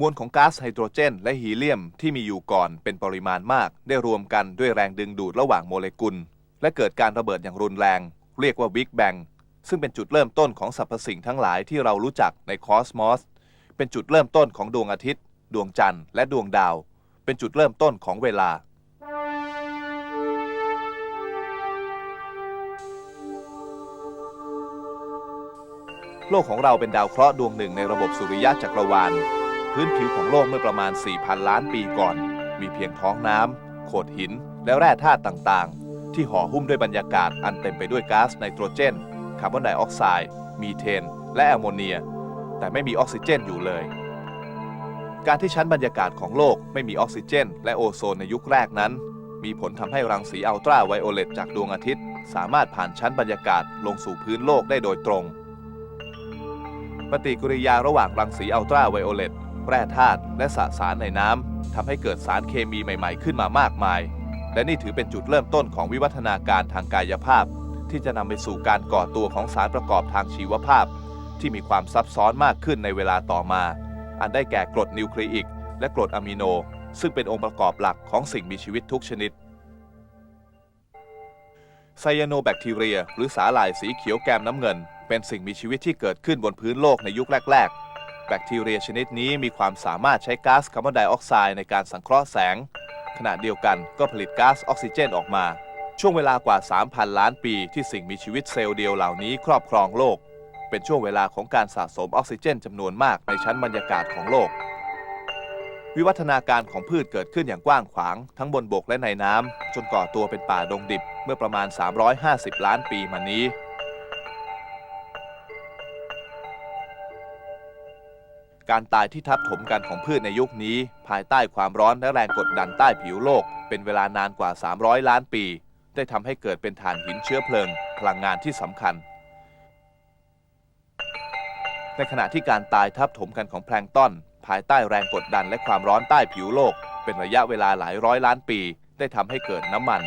มวลของก๊าซไฮโดรเจน และฮีเลียมที่มีอยู่ก่อนเป็นปริมาณมาก ได้รวมกันด้วยแรงดึงดูดระหว่างโมเลกุล และเกิดการระเบิดอย่างรุนแรง เรียกว่าบิ๊กแบงซึ่งเป็นจุดเริ่มต้นของสรรพสิ่งทั้งหลายที่เรารู้จักในคอสมอสเป็นจุดเริ่มต้นของดวงอาทิตย์ ดวงจันทร์และดวงดาว เป็นจุดเริ่มต้นของเวลา โลกของเราเป็นดาวเคราะห์ดวงหนึ่งในระบบสุริยะจักรวาล พื้นผิวของโลกเมื่อประมาณ 4,000 ล้านปีก่อน มีเพียงท้องน้ำ โขดหิน และแร่ธาตุต่างๆ ที่ห่อหุ้มด้วยบรรยากาศอันเต็มไปด้วยก๊าซไนโตรเจน คาร์บอนไดออกไซด์ มีเทน และแอมโมเนีย แต่ไม่มีออกซิเจนอยู่เลย การที่ชั้นบรรยากาศของโลกไม่มีออกซิเจน และโอโซนในยุคแรกนั้น มีผลทำให้รังสีอัลตราไวโอเลตจากดวงอาทิตย์ สามารถผ่านชั้นบรรยากาศลงสู่พื้นโลกได้โดยตรง ปฏิกิริยาระหว่างรังสีอัลตราไวโอเลต แร่ธาตุและสสารในน้ำทำให้เกิดสารเคมีใหม่ ๆ ขึ้นมามากมาย และนี่ถือเป็นจุดเริ่มต้นของวิวัฒนาการทางกายภาพ ที่จะนำไปสู่การก่อตัวของสารประกอบทางชีวภาพ ที่มีความซับซ้อนมากขึ้นในเวลาต่อมา อันได้แก่กรดนิวคลีอิก และกรดอะมิโน ซึ่งเป็นองค์ประกอบหลักของสิ่งมีชีวิตทุกชนิดไซยาโนแบคทีเรีย หรือสาหร่ายสีเขียวแกมน้ำเงิน เป็นสิ่งมีชีวิตที่เกิดขึ้นบนพื้นโลกในยุคแรก ๆ แบคทีเรียชนิดนี้มีความสามารถใช้ก๊าซคาร์บอนไดออกไซด์ในการสังเคราะห์แสง ขณะเดียวกันก็ผลิตก๊าซออกซิเจนออกมา ช่วงเวลากว่า 3,000 ล้านปีที่สิ่งมีชีวิตเซลล์เดียวเหล่านี้ครอบครองโลก เป็นช่วงเวลาของการสะสมออกซิเจนจำนวนมากในชั้นบรรยากาศของโลก วิวัฒนาการของพืชเกิดขึ้นอย่างกว้างขวาง ทั้งบนบกและในน้ำจนก่อตัวเป็นป่าดงดิบเมื่อประมาณ 350 ล้านปีมานี้ การตายที่ทับถมกันของพืชในยุคนี้ ภายใต้ความร้อนและแรงกดดันใต้ผิวโลก เป็นเวลานานกว่า 300 ล้านปี ได้ทำให้เกิดเป็นถ่านหินเชื้อเพลิง พลังงานที่สำคัญ ในขณะที่การตายทับถมกันของแพลงต้อนภายใต้แรงกดดันและความร้อนใต้ผิวโลก เป็นระยะเวลาหลายร้อยล้านปี ได้ทำให้เกิดน้ำมัน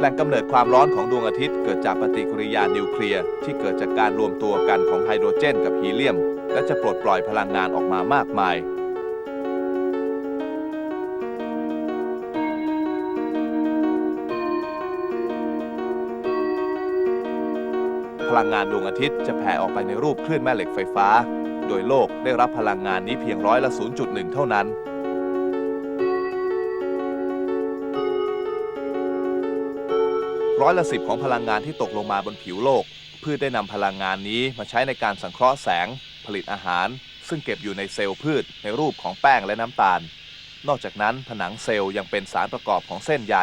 แหล่งกำเนิดความร้อนของดวงอาทิตย์เกิดจากปฏิกิริยานิวเคลียร์ที่เกิดจากการรวมตัวกันของไฮโดรเจนกับฮีเลียม และจะปลดปล่อยพลังงานออกมามากมาย พลังงานดวงอาทิตย์จะแผ่ออกไปในรูปคลื่นแม่เหล็กไฟฟ้า โดยโลกได้รับพลังงานนี้เพียงร้อยละ 0.1 เท่านั้น ร้อยละสิบของพลังงานที่ตกลงมาบนผิวโลก พืชได้นำพลังงานนี้มาใช้ในการสังเคราะห์แสง ผลิตอาหาร ซึ่งเก็บอยู่ในเซลล์พืช ในรูปของแป้งและน้ำตาล นอกจากนั้นผนังเซลล์ยังเป็นสารประกอบของเส้นใย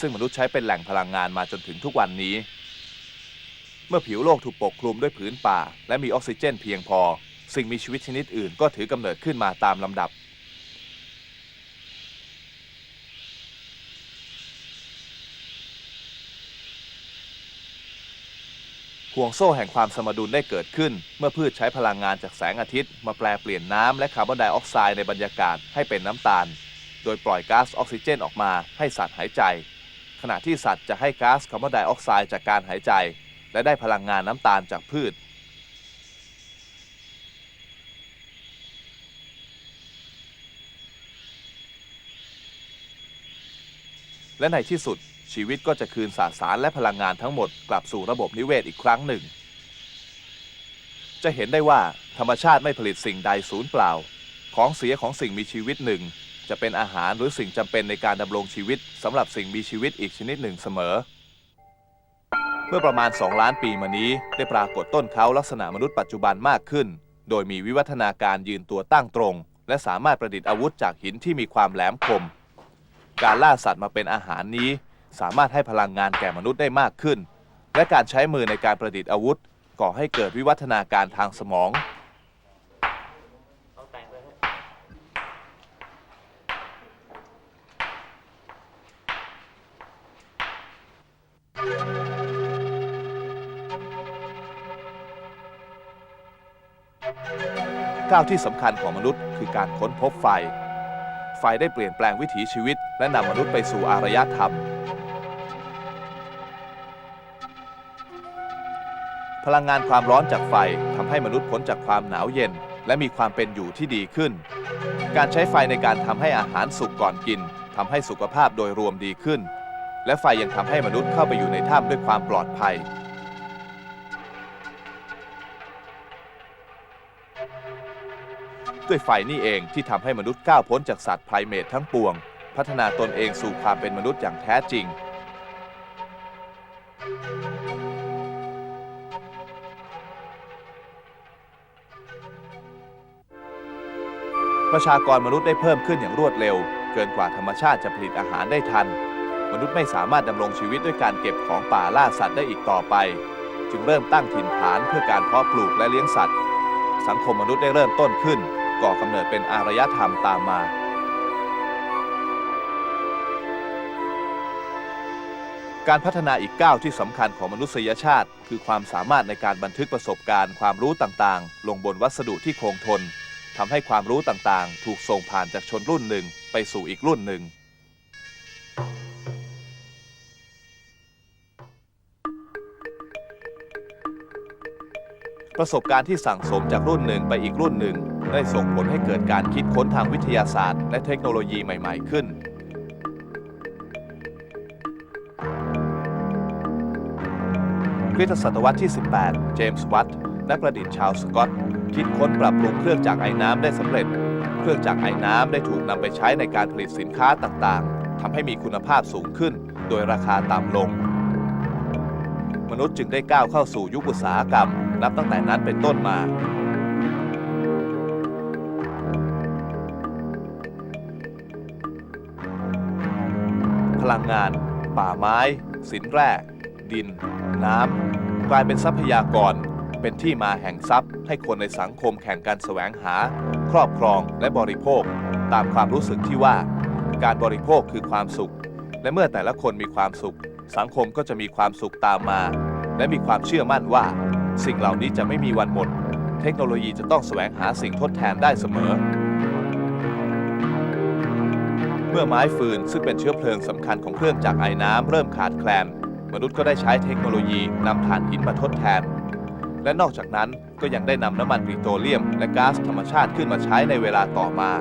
ซึ่งมนุษย์ใช้เป็นแหล่งพลังงานมาจนถึงทุกวันนี้ เมื่อผิวโลกถูกปกคลุมด้วยผืนป่า และมีออกซิเจนเพียงพอ สิ่งมีชีวิตชนิดอื่นก็ถือกำเนิดขึ้นมาตามลำดับ ห่วงโซ่แห่งความสมดุลได้เกิดขึ้น เมื่อพืชใช้พลังงานจากแสงอาทิตย์ มาแปลเปลี่ยนน้ำและคาร์บอนไดออกไซด์ในบรรยากาศให้เป็นน้ำตาล โดยปล่อยก๊าซออกซิเจนออกมาให้สัตว์หายใจ ขณะที่สัตว์จะให้ก๊าซคาร์บอนไดออกไซด์จากการหายใจ และได้พลังงานน้ำตาลจากพืช และในที่สุด ชีวิตก็จะคืนสสารและพลังงานทั้งหมดกลับสู่ระบบนิเวศอีกครั้งหนึ่ง จะเห็นได้ว่าธรรมชาติไม่ผลิตสิ่งใดศูนย์เปล่า ของเสียของสิ่งมีชีวิตหนึ่ง จะเป็นอาหารหรือสิ่งจำเป็นในการดำรงชีวิตสำหรับสิ่งมีชีวิตอีกชนิดหนึ่งเสมอ เมื่อประมาณ 2 ล้านปีมานี้ ได้ปรากฏต้นเขาลักษณะมนุษย์ปัจจุบันมากขึ้น โดยมีวิวัฒนาการยืนตัวตั้งตรง และสามารถประดิษฐ์อาวุธจากหินที่มีความแหลมคม การล่าสัตว์มาเป็นอาหารนี้ สามารถให้พลังงานแก่มนุษย์ได้มากขึ้น และการใช้มือในการประดิษฐ์อาวุธ ก่อให้เกิดวิวัฒนาการทางสมอง ก้าวที่สำคัญของมนุษย์คือการค้นพบไฟ ไฟได้เปลี่ยนแปลงวิถีชีวิต และนำมนุษย์ไปสู่อารยธรรม พลังงานความร้อนจากไฟทำให้มนุษย์พ้นจากความหนาวเย็น และมีความเป็นอยู่ที่ดีขึ้น การใช้ไฟในการทำให้อาหารสุกก่อนกินทำให้สุขภาพโดยรวมดีขึ้น และไฟยังทำให้มนุษย์เข้าไปอยู่ในถ้ำด้วยความปลอดภัย ด้วยไฟนี่เองที่ทำให้มนุษย์ก้าวพ้นจากสัตว์ไพรเมททั้งปวง พัฒนาตนเองสู่ความเป็นมนุษย์อย่างแท้จริง ประชากรมนุษย์ได้เพิ่มขึ้นอย่างรวดเร็ว เกินกว่าธรรมชาติจะผลิตอาหารได้ทัน มนุษย์ไม่สามารถดำรงชีวิตด้วยการเก็บของป่าล่าสัตว์ได้อีกต่อไป จึงเริ่มตั้งถิ่นฐานเพื่อการเพาะปลูกและเลี้ยงสัตว์ สังคมมนุษย์ได้เริ่มต้นขึ้น ก่อกำเนิดเป็นอารยธรรมตามมาการพัฒนาอีกก้าวที่สำคัญของมนุษยชาติ คือความสามารถในการบันทึกประสบการณ์ ความรู้ต่างๆ ลงบนวัสดุที่คงทน ทำให้ความรู้ต่างๆ ถูกส่งผ่านจากชนรุ่นหนึ่งไปสู่อีกรุ่นหนึ่ง ประสบการณ์ที่สั่งสมจากรุ่นหนึ่งไปอีกรุ่นหนึ่ง ได้ส่งผลให้เกิดการคิดค้นทางวิทยาศาสตร์ และเทคโนโลยีใหม่ ๆ ขึ้นคริสตศตวรรษที่ 18 เจมส์วัตต์นักประดิษฐ์ชาวสกอต คิดค้นปรับปรุงเครื่องจักรไอ้น้ำได้สำเร็จ เครื่องจักรไอ้น้ำได้ถูกนำไปใช้ในการผลิตสินค้าต่างๆทำให้มีคุณภาพสูงขึ้น โดยราคาต่ำลง มนุษย์จึงได้ก้าวเข้าสู่ยุคอุตสาหกรรม นับตั้งแต่นั้นเป็นต้นมาพลังงาน ป่าไม้ สินแร่ ดิน น้ำ กลายเป็นทรัพยากร เป็นที่มาแห่งทรัพย์ ให้คนในสังคมแข่งกันแสวงหา ครอบครองและบริโภค ตามความรู้สึกที่ว่า การบริโภคคือความสุข และเมื่อแต่ละคนมีความสุข สังคมก็จะมีความสุขตามมา และมีความเชื่อมั่นว่า สิ่งเหล่านี้จะไม่มีวันหมด เทคโนโลยีจะต้องแสวงหาสิ่งทดแทนได้เสมอ เมื่อไม้ฟืนซึ่งเป็นเชื้อเพลิงสำคัญของเครื่องจักรไอ้น้ำเริ่มขาดแคลนมนุษย์ก็ได้ใช้เทคโนโลยีนำถ่านหินมาทดแทน และนอกจากนั้นก็ยังได้นำน้ำมันปิโตรเลียม และก๊าซธรรมชาติขึ้นมาใช้ในเวลาต่อมา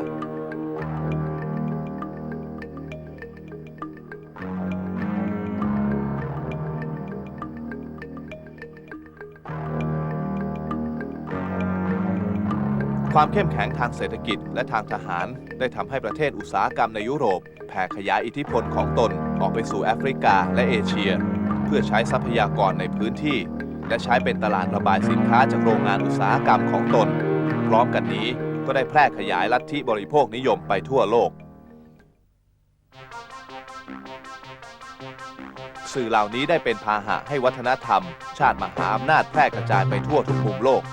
ความเข้มแข็งทางเศรษฐกิจและทางทหาร ได้ทำให้ประเทศอุตสาหกรรมในยุโรป แผ่ขยายอิทธิพลของตนออกไปสู่แอฟริกาและเอเชีย เพื่อใช้ทรัพยากรในพื้นที่ และใช้เป็นตลาดระบายสินค้าจากโรงงานอุตสาหกรรมของตน พร้อมกันนี้ก็ได้แพร่ขยายลัทธิบริโภคนิยมไปทั่วโลก สื่อเหล่านี้ได้เป็นพาหะให้วัฒนธรรม ชาติมหาอำนาจแพร่กระจายไปทั่วทุกมุมโลก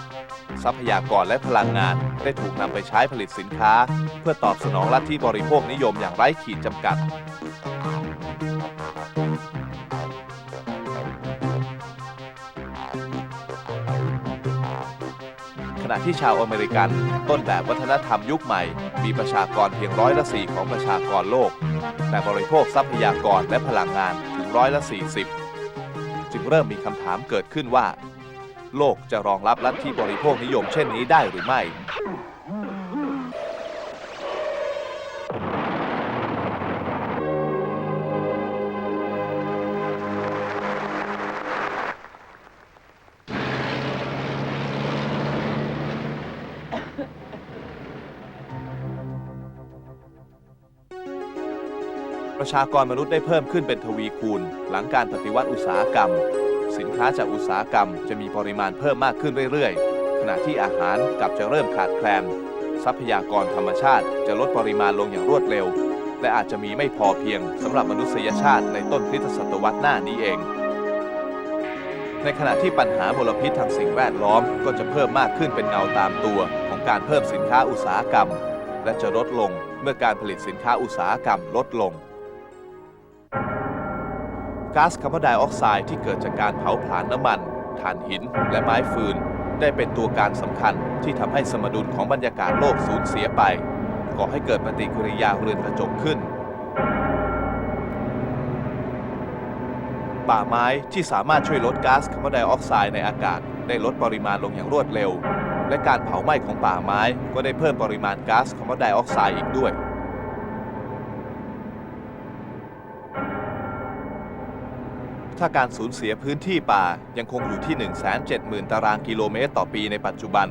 ทรัพยากรและพลังงานได้ถูกนำไปใช้ผลิตสินค้า เพื่อตอบสนองลัทธิบริโภคนิยมอย่างไร้ขีดจำกัด ณะที่ชาวอเมริกัน ต้นแบบวัฒนธรรมยุคใหม่ มีประชากรเพียงร้อยละสี่ของประชากรโลก แต่บริโภคทรัพยากรและพลังงานถึงร้อยละสี่สิบจึงเริ่มมีคำถามเกิดขึ้นว่า โลกจะรองรับลัทธิบริโภคนิยมเช่นนี้ได้หรือไม่ ประชากรมนุษย์ได้เพิ่มขึ้นเป็นทวีคูณ หลังการปฏิวัติอุตสาหกรรม สินค้าจากอุตสาหกรรมจะมีปริมาณเพิ่มมากขึ้นเรื่อยๆ ขณะที่อาหารกลับจะเริ่มขาดแคลน ทรัพยากรธรรมชาติจะลดปริมาณลงอย่างรวดเร็ว และอาจจะมีไม่พอเพียงสำหรับมนุษยชาติในต้นคริสตศตวรรษหน้านี้เอง ในขณะที่ปัญหามลพิษทางสิ่งแวดล้อมก็จะเพิ่มมากขึ้นเป็นเงาตามตัวของการเพิ่มสินค้าอุตสาหกรรม และจะลดลงเมื่อการผลิตสินค้าอุตสาหกรรมลดลง ก๊าซคาร์บอนไดออกไซด์ที่เกิดจากการเผาผลาญน้ำมันถ่านหิน และไม้ฟืน ได้เป็นตัวการสำคัญที่ทำให้สมดุลของบรรยากาศโลกสูญเสียไป ก่อให้เกิดปฏิกิริยาเรือนกระจกขึ้น ป่าไม้ที่สามารถช่วยลดก๊าซคาร์บอนไดออกไซด์ในอากาศ ได้ลดปริมาณลงอย่างรวดเร็ว และการเผาไหม้ของป่าไม้ก็ได้เพิ่มปริมาณก๊าซคาร์บอนไดออกไซด์อีกด้วย ถ้าการสูญเสียพื้นที่ป่ายังคงอยู่ที่ 170,000 ตารางกิโลเมตรต่อปีในปัจจุบัน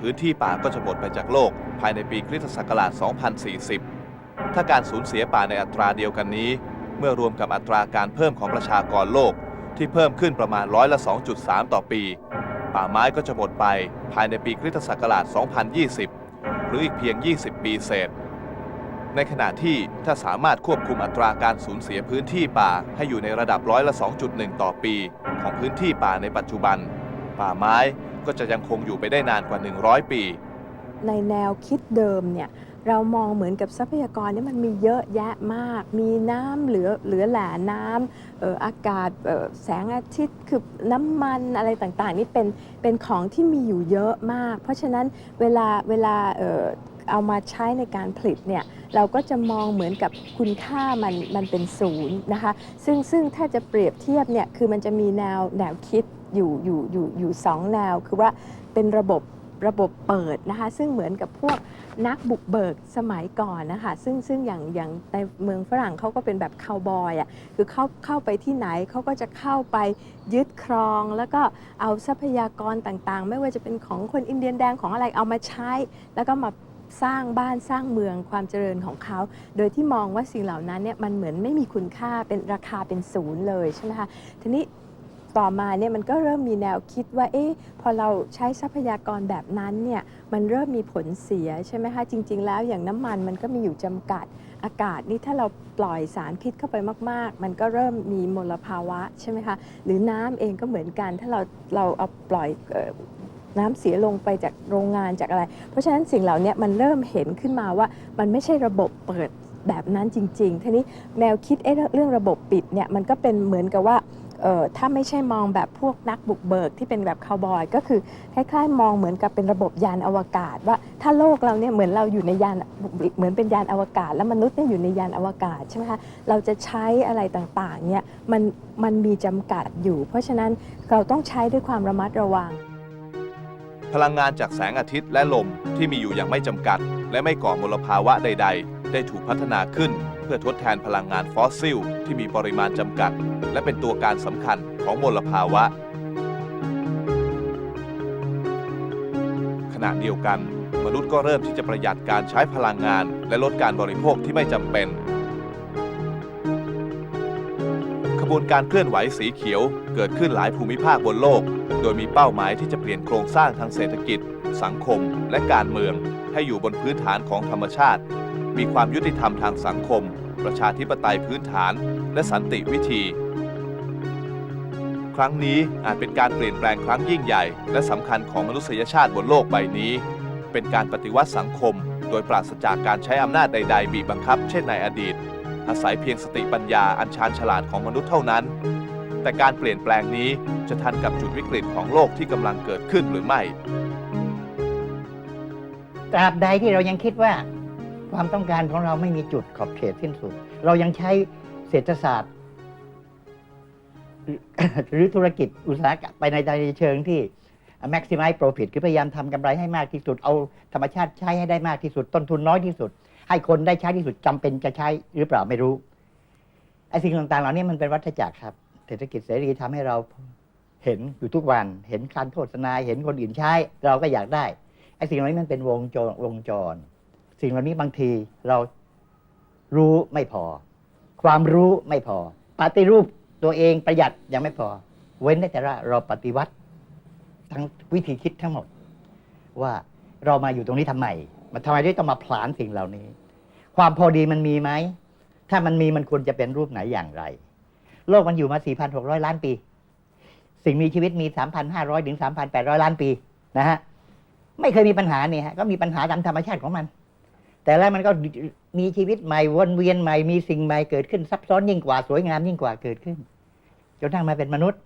พื้นที่ป่าก็จะหมดไปจากโลก ภายในปีคริสตศักราช 2040 ถ้าการสูญเสียป่าในอัตราเดียวกันนี้ เมื่อรวมกับอัตราการเพิ่มของประชากรโลก ที่เพิ่มขึ้นประมาณร้อยละ 2.3 ต่อปี ป่าไม้ก็จะหมดไปภายในปีคริสตศักราช 2020 หรืออีกเพียง 20 ปีเศษ ในขณะที่ถ้าสามารถควบคุมอัตราการสูญเสียพื้นที่ป่าให้อยู่ในระดับร้อยละ 2.1 ต่อปี ของพื้นที่ป่าในปัจจุบัน ป่าไม้ก็จะยังคงอยู่ไปได้นานกว่า 100 ปี ในแนวคิดเดิมเนี่ยเรามองเหมือนกับทรัพยากรนี่มันมีเยอะแยะมาก มีน้ำเหลือเหลือแหล่น้ำอออากาศแสงอาทิตย์คือน้ำมันอะไรต่างๆ นี่เป็นเป็นของที่มีอยู่เยอะมาก เพราะฉะนั้นเวลาเวลา เอามาใช้ในการผลิตเนี่ยเราก็จะมองเหมือนกับคุณค่ามันมันเป็นศูนย์นะคะซึ่งซึ่งถ้าจะเปรียบเทียบเนี่ยคือมันจะมีแนวแนวคิดอยู่อยู่อยู่อยู่สองแนว คือว่าเป็นระบบระบบเปิดนะคะซึ่งเหมือนกับพวกนักบุกเบิกสมัยก่อนนะคะซึ่งซึ่งอย่างอย่างในเมืองฝรั่งเขาก็เป็นแบบคาวบอยอะคือเข้าเข้าไปที่ไหนเขาก็จะเข้าไปยึดครอง แล้วก็เอาทรัพยากรต่างๆ ไม่ว่าจะเป็นของคนอินเดียนแดงของอะไรเอามาใช้ แล้วก็มา สร้างบ้านสร้างเมืองความเจริญของเขา โดยที่มองว่าสิ่งเหล่านั้นเนี่ยมันเหมือนไม่มีคุณค่าเป็นราคาเป็นศูนย์เลยใช่ไหมคะทีนี้ต่อมาเนี่ยมันก็เริ่มมีแนวคิดว่าเอ๊ะพอเราใช้ทรัพยากรแบบนั้นเนี่ยมันเริ่มมีผลเสียใช่ไหมคะจริง ๆ แล้วอย่างน้ำมันมันก็มีอยู่จำกัดอากาศนี่ถ้าเราปล่อยสารพิษเข้าไปมาก ๆ มันก็เริ่มมีมลภาวะใช่ไหมคะหรือน้ำเองก็เหมือนกันถ้าเราเราเอาปล่อย น้ำเสียลงไปจากโรงงานจากอะไร เพราะฉะนั้นสิ่งเหล่านี้มันเริ่มเห็นขึ้นมาว่ามันไม่ใช่ระบบเปิดแบบนั้นจริงๆทีนี้แนวคิดเเรื่องระบบปิดเนี่ยมันก็เป็นเหมือนกับว่าถ้าไม่ใช่มองแบบพวกนักบุกเบิกที่เป็นแบบคาวบอยก็คือคล้ายๆมองเหมือนกับเป็นระบบยานอวกาศ ว่าถ้าโลกเราเนี่ยเหมือนเราอยู่ในยานเหมือนเป็นยานอวกาศ แล้วมนุษย์เนี่ยอยู่ในยานอวกาศใช่ไหมคะเราจะใช้อะไรต่างๆเนี่ยมันมันมีจำกัดอยู่ เพราะฉะนั้นเราต้องใช้ด้วยความระมัดระวัง พลังงานจากแสงอาทิตย์และลมที่มีอยู่อย่างไม่จำกัด และไม่ก่อมลภาวะใด ๆ ได้ถูกพัฒนาขึ้น เพื่อทดแทนพลังงานฟอสซิล ที่มีปริมาณจำกัด และเป็นตัวการสำคัญของมลภาวะ ขณะเดียวกัน มนุษย์ก็เริ่มที่จะประหยัดการใช้พลังงาน และลดการบริโภคที่ไม่จำเป็น ขบวนการเคลื่อนไหวสีเขียว เกิดขึ้นหลายภูมิภาคบนโลก โดยมีเป้าหมายที่จะเปลี่ยนโครงสร้างทางเศรษฐกิจ สังคม และการเมือง ให้อยู่บนพื้นฐานของธรรมชาติ มีความยุติธรรมทางสังคม ประชาธิปไตยพื้นฐาน และสันติวิธี ครั้งนี้อาจเป็นการเปลี่ยนแปลงครั้งยิ่งใหญ่ และสำคัญของมนุษยชาติบนโลกใบนี้ เป็นการปฏิวัติสังคม โดยปราศจากการใช้อำนาจใด ๆ บีบบังคับ เช่นในอดีต อาศัยเพียงสติปัญญาอันชาญฉลาดของมนุษย์เท่านั้น แต่การเปลี่ยนแปลงนี้จะทันกับจุดวิกฤตของโลกที่กำลังเกิดขึ้นหรือไม่ตราบใดที่เรายังคิดว่าความต้องการของเราไม่มีจุดขอบเขตสิ้นสุด เรายังใช้เศรษฐศาสตร์ หรือธุรกิจอุตสาหกรรมไปในในเชิงที่ maximize profit คือพยายามทำกำไรให้มากที่สุด เอาธรรมชาติใช้ให้ได้มากที่สุด ต้นทุนน้อยที่สุด ให้คนได้ใช้ที่สุดจำเป็นจะใช้หรือเปล่าไม่รู้ไอ้สิ่งต่างๆ เหล่านี้มันเป็นวัฏจักรครับ เศรษฐกิจเสรีทำให้เราเห็นอยู่ทุกวัน เห็นการโฆษณาเห็นคนอื่นใช้ เราก็อยากได้ไอ้สิ่งเหล่านี้มันเป็นวงจรวงจร สิ่งเหล่านี้บางทีเรารู้ไม่พอ ความรู้ไม่พอ ปฏิรูปตัวเองประหยัดยังไม่พอ เว้นแต่ว่าเราปฏิวัติทั้งวิธีคิดทั้งหมด ว่าเรามาอยู่ตรงนี้ทำไม มันทำไมได้ต้องมาผลานสิ่งเหล่านี้ ความพอดีมันมีไหม ถ้ามันมีมันควรจะเป็นรูปไหนอย่างไร โลกมันอยู่มา 4,600 ล้านปี สิ่งมีชีวิตมี 3,500 ถึง 3,800 ล้านปีนะฮะไม่เคยมีปัญหาเนี่ยฮะก็มีปัญหาตามธรรมชาติของมัน แต่แล้วมันก็มีชีวิตใหม่วนเวียนใหม่มีสิ่งใหม่เกิดขึ้นซับซ้อนยิ่งกว่าสวยงามยิ่งกว่าเกิดขึ้นจนทั้งมาเป็นมนุษย์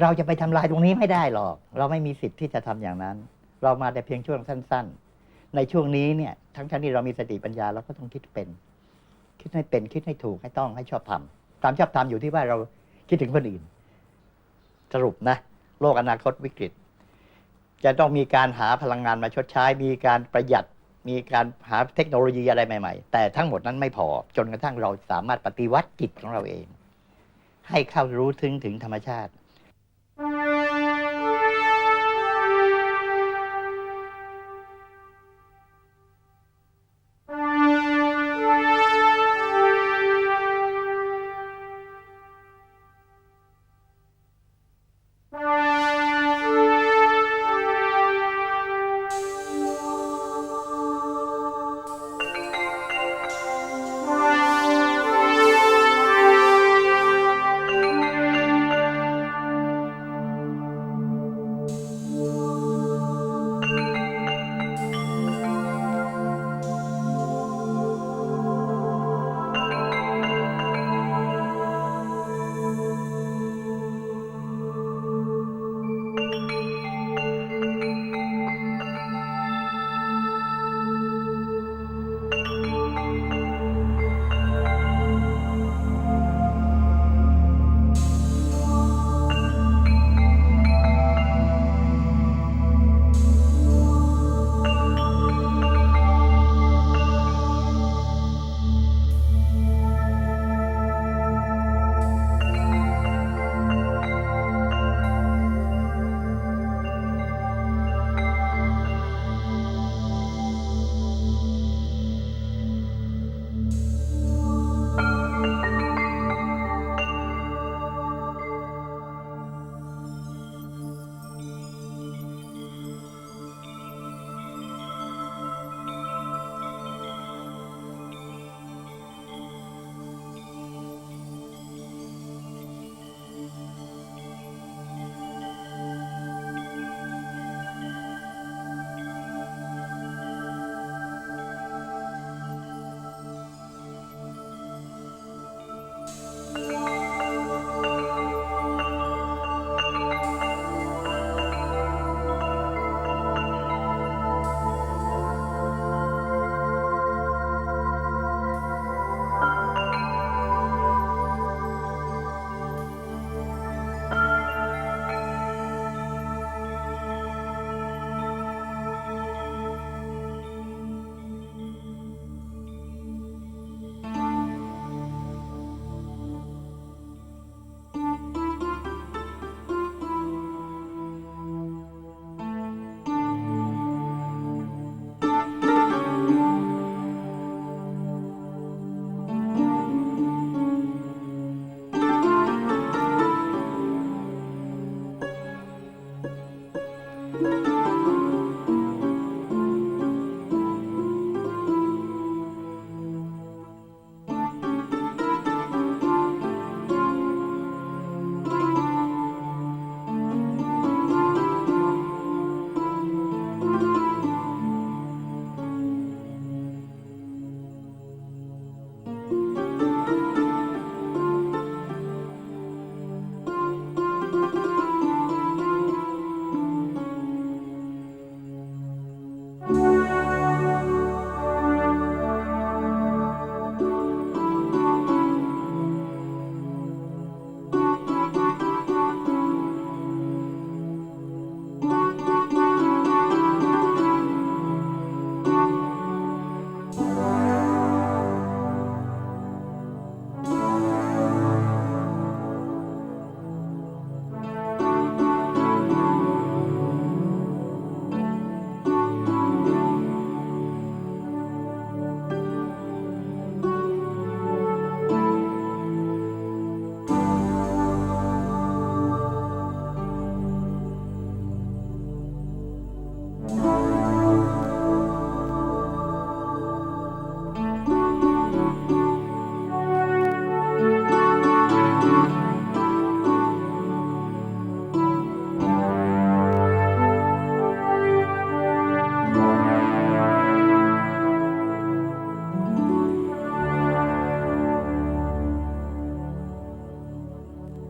เราจะไปทำลายตรงนี้ไม่ได้หรอก เราไม่มีสิทธิ์ที่จะทำอย่างนั้น เรามาแต่เพียงช่วงสั้น ๆ ในช่วงนี้เนี่ยทั้งทั้งที่เรามีสติปัญญาเราก็ต้องคิดเป็น คิดให้เป็นคิดให้ถูกให้ต้องให้ชอบทำตามชอบทำอยู่ที่ว่าเราคิดถึงคนอื่น สรุปนะ โลกอนาคตวิกฤต จะต้องมีการหาพลังงานมาชดใช้ มีการประหยัดมีการหาเทคโนโลยีอะไรใหม่ ๆ แต่ทั้งหมดนั้นไม่พอ จนกระทั่งเราสามารถปฏิวัติจิตของเราเอง ให้เข้ารู้ถึงถึงธรรมชาติ